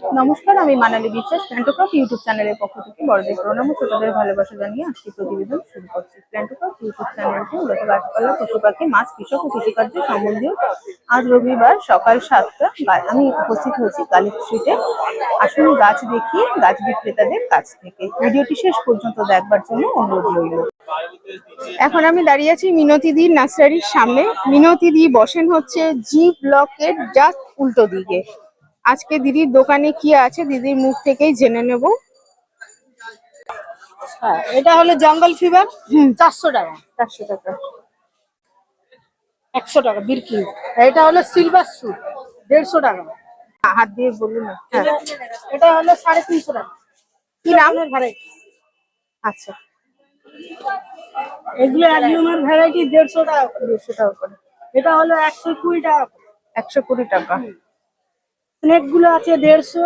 নমস্কার, আমি মানালি বিশ্বাস প্ল্যান্টোক্রপ ইউটিউব চ্যানেলের পক্ষ থেকে বড়দের প্রণাম ও ছোটদের ভালোবাসা জানিয়ে আজকে প্রতিবেদন শুরু করছি। প্ল্যান্টোক্রপ ইউটিউব চ্যানেলটি মূলত গাছপালা পশু পাখি মাছ, কৃষক ও কৃষিকার্য সম্বন্ধীয় আজ রবিবার সকাল সাতটা আমি উপস্থিত হয়েছি কালী স্ট্রিটে। আসুন গাছ দেখি গাছ বিক্রেতাদের কাছ থেকে। ভিডিওটি শেষ পর্যন্ত দেখবার জন্য অনুরোধ রইল। এখন আমি দাঁড়িয়ে আছি মিনতিদি নার্সারির সামনে। মিনতিদি বসেন হচ্ছে জি ব্লকের জাস্ট উল্টো দিকে। আজকে দিদির দোকানে কি আছে দিদির মুখ থেকেই জেনে নেব। হ্যাঁ এটা হলো জঙ্গল ফিভার চারশো টাকা। চারশো টাকা। একশো টাকা বিরকি। এটা হলো সিলভার স্যুট দেড়শো টাকা। হাত দিয়ে বলুন না। হ্যাঁ। এটা- হলো সাড়ে তিনশো টাকা। কি নাম? ভ্যারাইটি আচ্ছা। এগুলো নম্বর ভ্যারাইটি দেড়শো টাকা দেড়শো টাকা করে। এটা হলো একশো কুড়ি টাকা একশো কুড়ি টাকা। স্নেকগুলো আছে দেড়শো।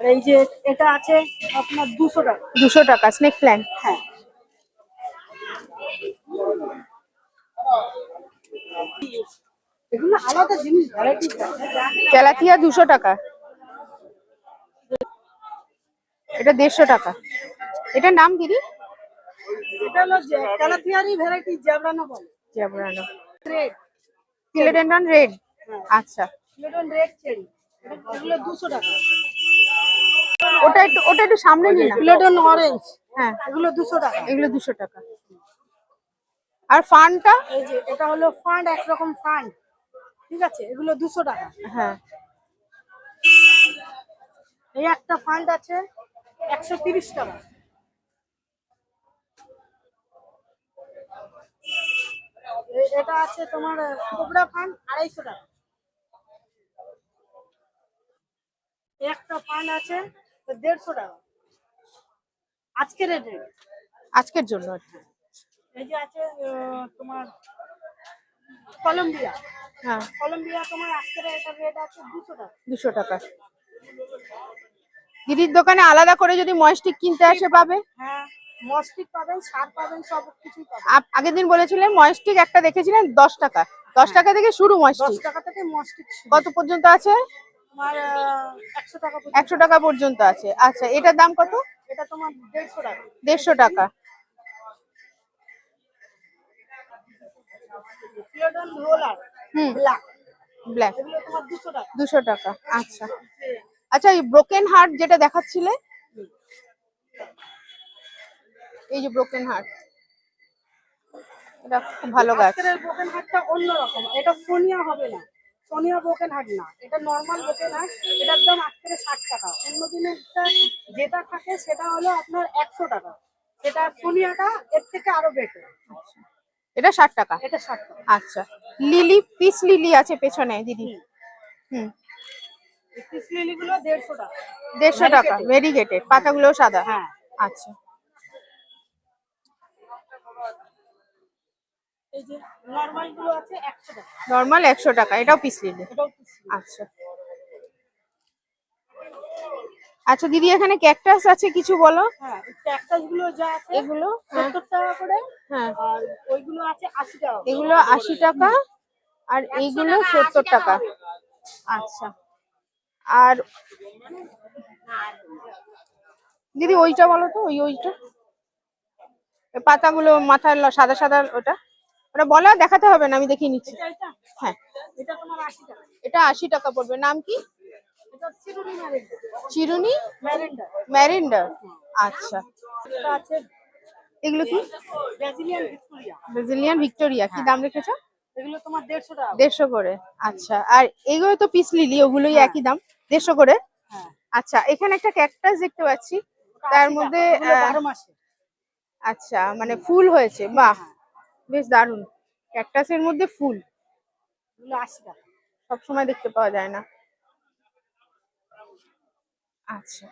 আর এই যে এটা আছে আপনার দুশো টাকা। দুশো টাকা স্নেক প্ল্যান্ট হ্যাঁ। এগুলো আলাদা জিনিস ভ্যারাইটি তেলাতিয়া দুশো টাকা। এটা দেড়শো টাকা। এটার নাম দিদি? এটা হলো ক্যালাথিয়ারি ভ্যারাইটি জ্যাবরানো বলে। জাবরানো রেড ফিলোডেন্ডন রেড? হ্যাঁ। আচ্ছা। লিটল রেড চেরি এগুলো দুশো টাকা। ওটা একটু ওটা একটু সামনে নিন না। অরেঞ্জ হ্যাঁ। এগুলো দুশো টাকা। এগুলো দুশো টাকা। আর ফানটা এই যে এটা হলো ফান্ড একরকম ফান্ড। ঠিক আছে? এগুলো দুশো টাকা। হ্যাঁ। এই একটা ফান্ড আছে একশো তিরিশ টাকা। এটা আছে তোমার কোবরা ফান্ড আড়াইশো টাকা এই একটা ফান্ড আছে দেড়শো টাকা। আজকের রেট আজকের জন্য আর কি। এই যে আছে তোমার কলম্বিয়া। হ্যাঁ। কলম্বিয়া তোমার আজকের এটা রেট আছে দুশো টাকা। দুশো টাকা। দিদির দোকানে আলাদা করে যদি ময়স্টিক কিনতে আসে পাবে? হ্যাঁ মস্টিক পাবেন সার পাবেন সব কিছুই পাবেন। আপ- আগের দিন বলেছিলেন ময়স্টিক একটা দেখেছিলেন? দশ টাকা। দশ টাকা থেকে শুরু দশ ময়স্টিক। টাকা থেকে মস্টিক। কত পর্যন্ত আছে? একশো টাকা পর্যন্ত। আছে। আচ্ছা এটার দাম কত? এটা তোমার দেড়শো টাকা। দেড়শো টাকা। হুম। ব্ল্যাক দুশো টাকা। আচ্ছা। আচ্ছা এই ব্রোকেন হার্ট যেটা দেখাচ্ছিলে? এই যে ব্রোকেন হার্ট এটা খুব ভালো গাছ। ব্রোকেন হার্টটা অন্যরকম। এটা সোনিয়া হবে না। সোনিয়া ব্রোকেন হার্ট না এটা নর্মাল ব্রোকেন হার্ট এটার দাম আজকের ষাট টাকা। অন্য দিনেরটা যেটা থাকে সেটা হলো আপনার একশো টাকা। সেটা সোনিয়াটা এর থেকে আরও বেটার এটা ষাট টাকা? এটা ষাট টাকা। আচ্ছা। লিলি পিস লিলি আছে পেছনে দিদি। হুম। পিস লিলিগুলো দেড়শো টাকা। দেড়শো টাকা ভেরিগেটেড পাতাগুলো সাদা। হ্যাঁ। আচ্ছা। এই যে নর্মালগুলো আছে একশো টাকা। নর্মাল একশো টাকা এটাও পিস lily। আচ্ছা। আচ্ছা দিদি এখানে ক্যাকটাস আছে কিছু বলো? হ্যাঁ ক্যাকটাসগুলো যা আছে এগুলো? হ্যাঁ। সত্তর টাকা করে। হ্যাঁ। আর ওইগুলো আছে আশি টাকা এগুলো আশি টাকা আর এইগুলো সত্তর টাকা আচ্ছা। আর দিদি ওইটা বলো তো ওই ওইটা? পাতাগুলো মাথার সাদা সাদা ওটা? ওটা বলা দেখাতে হবে না আমি দেখিয়ে নিচ্ছি। হ্যাঁ। এটা আশি টাকা। পড়বে। নাম কি? চিরুনি ম্যারেন্ডা। ম্যারিন্ডার আচ্ছা। এগুলো কি? Brazilian Victoria. কি দাম রেখেছো? এগুলো তোমার দেড়শো টাকা করে। আচ্ছা। আর এগুলো তো পিস লিলি ওগুলোই একই দাম। দেড়শো করে? হ্যাঁ। আচ্ছা এখানে একটা ক্যাকটাস দেখতে পাচ্ছি। তার মধ্যে আচ্ছা মানে ফুল হয়েছে। বাহ! বেশ দারুণ। ক্যাকটাসের মধ্যে ফুল। এগুলো আশি টাকা সব সময় দেখতে পাওয়া যায় না। আচ্ছা।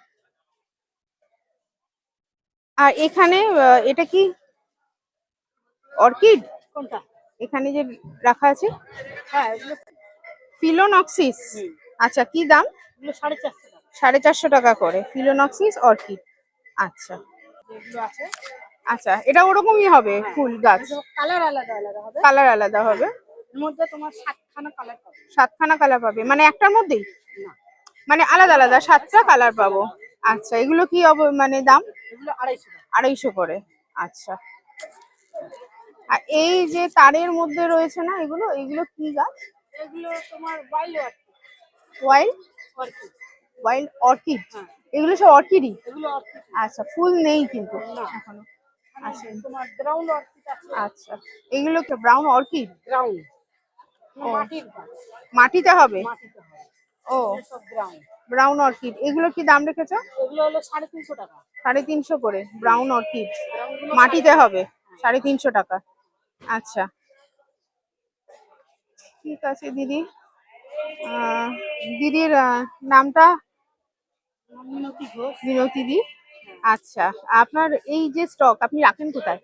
আর এখানে এটা কি? অর্কিড? কোনটা? এখানে যে রাখা আছে? হ্যাঁ ফিলোনক্সিস। আচ্ছা কি দাম? সাড়ে চারশো টাকা। সাড়ে চারশো টাকা করে। Phalaenopsis orchid. আচ্ছা। যেগুলো আছে। আচ্ছা এটা ওরকমই হবে ফুল গাছ? কালার আলাদা আলাদা হবে। কালার আলাদা হবে? এর মধ্যে তোমার সাতখানা কালার পাবে। সাতখানা কালার পাবে। মানে একটার মধ্যেই? না। মানে আলাদা আলাদা সাতটা কালার পাবো। আচ্ছা এগুলো কি মানে দাম? এগুলো আড়াইশো আড়াইশো করে। আচ্ছা। আর এই যে তারের মধ্যে রয়েছে না এগুলো এগুলো কি গাছ? এগুলো তোমার আর ওয়াইল্ড অর্কিড ওয়াইল্ড অর্কিড হ্যাঁ। এগুলো সব অর্কিডই এগুলো অর্কিড আচ্ছা ফুল নেই কিন্তু। এখনও। আছে তোমার গ্রাউন্ড অর্কিড আছে। আচ্ছা। এগুলো কি ব্রাউন অর্কিড। মাটির মাটিতে হবে? মাটিতে হয় ও। সব ব্রাউন অর্কিড। এগুলো কি দাম রেখেছো? এগুলো হলো সাড়ে তিনশো টাকা। সাড়ে তিনশো করে ব্রাউন অর্কিড। মাটিতে হবে? সাড়ে তিনশো টাকা। আচ্ছা। ঠিক আছে দিদি। দিদির নামটা? মিনতি ঘোষ। বিনতি দি। আচ্ছা আপনার এই যে স্টক আপনি রাখেন কোথায়?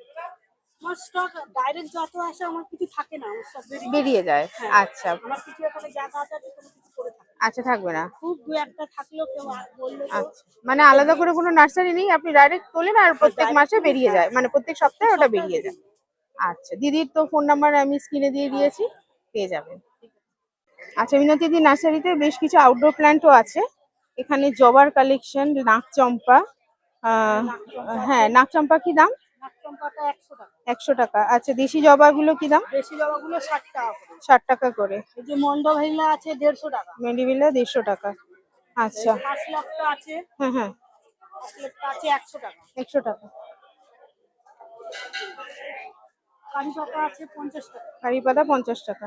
আমার স্টক ডাইরেক্ট যত আসে আমার কিছু থাকে না আমার সব বেরিয়ে যায়। হ্যাঁ। আচ্ছা। আমার কিছু এখানে জায়গা আছে কোনো কিছু করে থাকি। আচ্ছা থাকবে না। খুব দু একটা থাকলেও কেউ বলল আচ্ছা মানে আলাদা করে কোনো নার্সারি নেই আপনি ডাইরেক্ট তোলেন আর প্রত্যেক মাসে বেরিয়ে যায় মানে প্রত্যেক সপ্তাহে ওটা বেরিয়ে যায়। আচ্ছা দিদির তো ফোন নাম্বার আমি স্ক্রিনে দিয়ে দিয়েছি পেয়ে যাবেন। আচ্ছা মিনতি দি নার্সারিতে বেশ কিছু আউটডোর প্ল্যান্টও আছে। এখানে জবার কালেকশন নাকচম্পা আহ, হ্যাঁ নাকচম্পা কি দাম? একশো টাকা। আচ্ছা দেশি জবাগুলো কি দাম? দেশি জবাগুলো ষাট টাকা করে। ষাট টাকা করে। এই যে আছে দেড়শো টাকা। মেডিভিলা দেড়শো টাকা। আচ্ছা। আছে। হ্যাঁ হ্যাঁ। আছে একশো টাকা। একশো টাকা। আছে পঞ্চাশ টাকা। কারি পঞ্চাশ টাকা।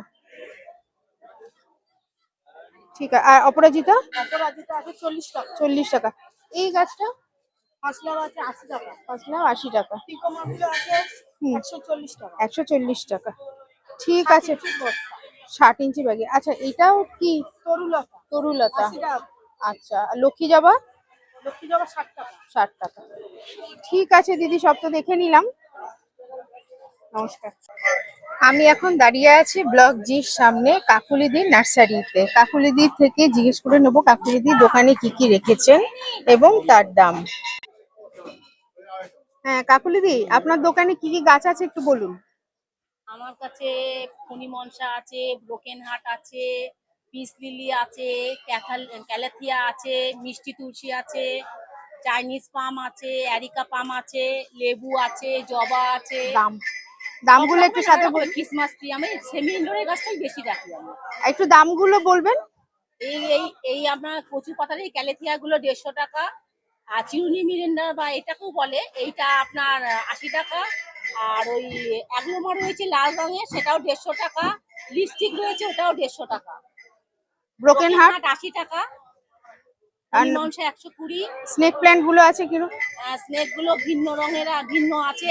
ঠিক আছে আর অপরাজিতা? অপরাজিতা আছে চল্লিশ টাকা। চল্লিশ টাকা। এই গাছটা? পাঁচ আছে আশি টাকা। পাঁচলাম আশি টাকা। টিকোমাগুলো আছে একশো চল্লিশ টাকা। একশো চল্লিশ টাকা। ঠিক আছে। ষাট ইঞ্চি ব্যাগে। আচ্ছা এটাও কি? তরুলতা। তরুলতা। আচ্ছা লক্ষ্মী জবা? লক্ষ্মী জবা ষাট টাকা। ষাট টাকা। ঠিক আছে দিদি সব তো দেখে নিলাম। নমস্কার। আমি এখন দাঁড়িয়ে আছি ব্লক জির সামনে কাকুলিদির নার্সারিতে। কাকুলিদির থেকে জিজ্ঞেস করে নেব কাকুলিদির দোকানে কি কি রেখেছেন এবং তার দাম। হ্যাঁ কাকুলিদি আপনার দোকানে কি কি গাছ আছে একটু বলুন। আমার কাছে ফণি মনসা আছে ব্রোকেন হার্ট আছে পিস লিলি আছে ক্যাথাল ক্যালেথিয়া আছে মিষ্টি তুলসী আছে চাইনিজ পাম আছে অ্যারিকা পাম আছে লেবু আছে জবা আছে। দাম দামগুলো একটু সাথে বলুন ক্রিসমাস ট্রি আমি সেমি ইন্ডোরের গাছটাই বেশি রাখি আমি। একটু দামগুলো বলবেন। এই এই এই আপনার কচু পাতার এই ক্যালেথিয়া গুলো দেড়শো টাকা আর চিরুনি মিরিন্ডা বা এটাকেও বলে। এইটা আপনার আশি টাকা। আর ওই অ্যাগ্লোমা রয়েছে লাল রঙের সেটাও দেড়শো টাকা। লিপস্টিক রয়েছে ওটাও দেড়শো টাকা। ব্রোকেন হার্ট আশি টাকা। আর মাংস একশো কুড়ি। স্নেক প্ল্যান্টগুলো আছে স্নেকগুলো ভিন্ন রঙের ভিন্ন আছে?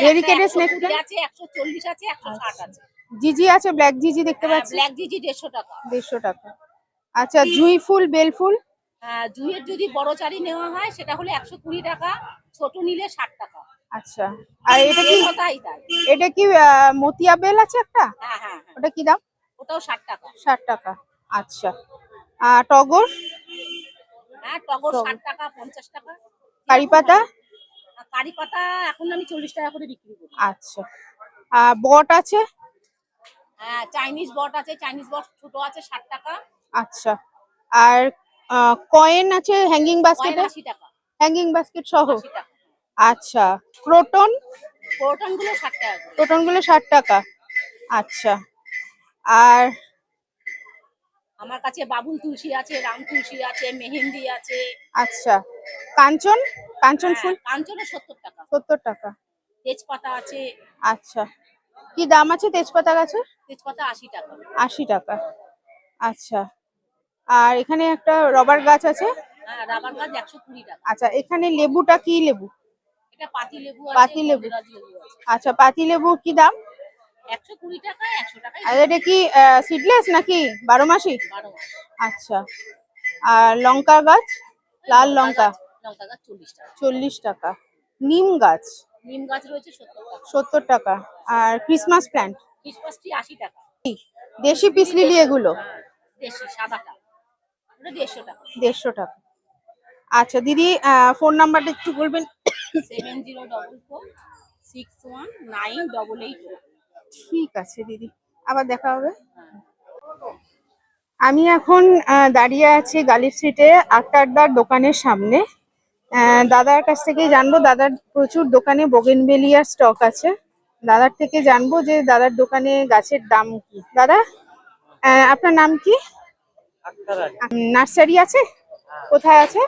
আছে একশো চল্লিশ আছে একশো ষাট আছে। জিজি আছে ব্ল্যাক জিজি দেখতে পাচ্ছি। ব্ল্যাক জিজি দেড়শো টাকা। দেড়শো টাকা। আচ্ছা জুই ফুল বেল ফুল? জুঁয়ের যদি বড় চারি নেওয়া হয় সেটা হলো একশো কুড়ি টাকা ছোট নিলে ষাট টাকা। আচ্ছা। আর এটা কি তাই তাই। এটা কি মতিয়া বেল আছে একটা? হ্যাঁ হ্যাঁ হ্যাঁ। ওটা কি দাম? ওটাও ষাট টাকা। ষাট টাকা। আচ্ছা। আর টগর? হ্যাঁ টগর। ষাট টাকা পঞ্চাশ টাকা। কারি পাতা? আর কারি পাতা এখন আমি চল্লিশ টাকা করে বিক্রি করি। আচ্ছা। আর বট আছে? হ্যাঁ চাইনিজ বট আছে চাইনিজ বট ছোট আছে ষাট টাকা। আচ্ছা। আর কয়েন আছে হ্যাঙ্গিং বাস্কেট হ্যাঙ্গিং বাস্কেট সহ? আচ্ছা। ক্রোটন পোর্টনগুলো ষাট টাকা করে। ক্রোটনগুলো ষাট টাকা। আচ্ছা। আর আমার কাছে বাবুল তুলসী আছে রাম তুলসী আছে মেহেন্দি আছে। আচ্ছা। কাঞ্চন? কাঞ্চন ফুল? কাঞ্চনে সত্তর টাকা। সত্তর টাকা। তেজপাতা আছে। আচ্ছা। কি দাম আছে তেজপাতা গাছে? তেজপাতা আশি টাকা। আশি টাকা। আচ্ছা। আর এখানে একটা রবার গাছ আছে। হ্যাঁ রাবার গাছ একশো কুড়ি টাকা। আচ্ছা এখানে লেবুটা কি লেবু? এটা পাতি লেবু পাতি আচ্ছা পাতি লেবু কি দাম? একশো কুড়ি টাকা একশো টাকা আর এটা কি সিডলেস নাকি? বারো মাসি? আচ্ছা আর লঙ্কা গাছ? লাল লঙ্কা লঙ্কা? গাছ চল্লিশ টাকা। চল্লিশ টাকা। নিম গাছ? নিম গাছ রয়েছে সত্তর টাকা। আর ক্রিসমাস প্ল্যান্ট ক্রিসমাস ট্রি আশি টাকা। দেশি পিস লিলি এগুলো? হ্যাঁ, দেশি সাদাটা দেড়শো টাকা। দেড়শো টাকা। আচ্ছা দিদি ফোন নাম্বারটা একটু বলবেন। Seven zero double four six one nine double eight ঠিক আছে দিদি। আবার দেখা হবে। আমি এখন দাঁড়িয়ে আছি গালিব স্ট্রিটে আক্তারদার দোকানের সামনে। আহ, দাদার কাছ থেকে জানব দাদার প্রচুর দোকানে বোগেনভেলিয়ার স্টক আছে। দাদার থেকে জানব যে দাদার দোকানে গাছের দাম কি। দাদা আহ, আপনার নাম কি? নার্সারি আছে? কোথায় আছে?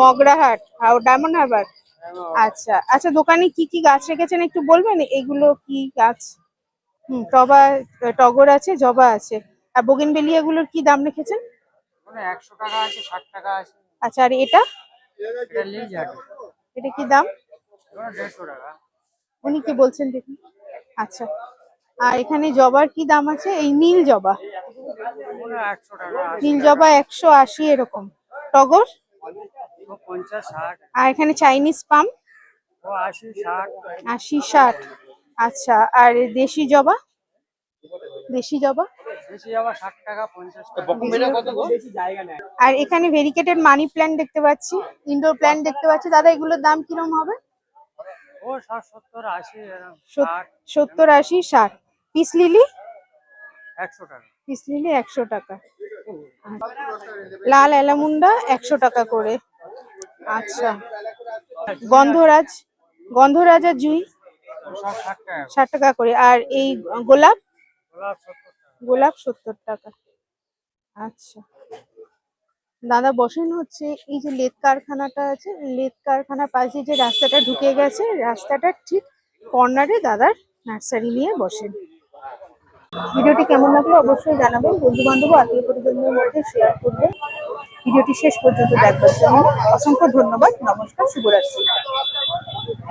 মগরাহাট। ডায়মন্ড হারবার? আচ্ছা আচ্ছা দোকানে কি কি গাছ রেখেছেন একটু বলবেন? এগুলো কি গাছ? হুম টবা টগর আছে জবা আছে। আর বোগেনভেলিয়া গুলোর কি দাম রেখেছেন? মানে একশো টাকা আছে ষাট টাকা আছে। আচ্ছা আর এটা? এটা কি দাম? উনি কি বলছেন দেখুন। আচ্ছা। আর এখানে জবার কি দাম আছে? এই নীল জবা। নীল জবা একশো আশি এরকম। টগর? আর এখানে চাইনিজ পাম? আশি ষাট। আচ্ছা আর দেশি জবা? দেশি জবা? আর এখানে ভেরিকেটেড মানি প্ল্যান্ট দেখতে পাচ্ছি ইনডোর প্ল্যান্ট দেখতে পাচ্ছি। দাদা এগুলোর দাম কিরম হবে? সত্তর আশি ষাট। Peace lily? পিস লিলি একশো টাকা। লাল এলামুন্ডা একশো টাকা করে। আচ্ছা। গন্ধরাজ গন্ধরাজ আর জুই ষাট টাকা। করে। আর এই গোলাপ? গোলাপ সত্তর টাকা। গোলাপ সত্তর টাকা। আচ্ছা। দাদা বসেন হচ্ছে এই যে লেদ কারখানাটা আছে লেদ কারখানার পাশে যে রাস্তাটা ঢুকে গেছে রাস্তাটার ঠিক কর্নারে দাদার নার্সারি নিয়ে বসেন। ভিডিওটি কেমন লাগল অবশ্যই জানাবেন। বন্ধু বান্ধব আত্মীয় পরিজনদের মধ্যে শেয়ার করবেন। ভিডিওটি শেষ পর্যন্ত দেখবার জন্য অসংখ্য ধন্যবাদ। নমস্কার, শুভরাত্রি।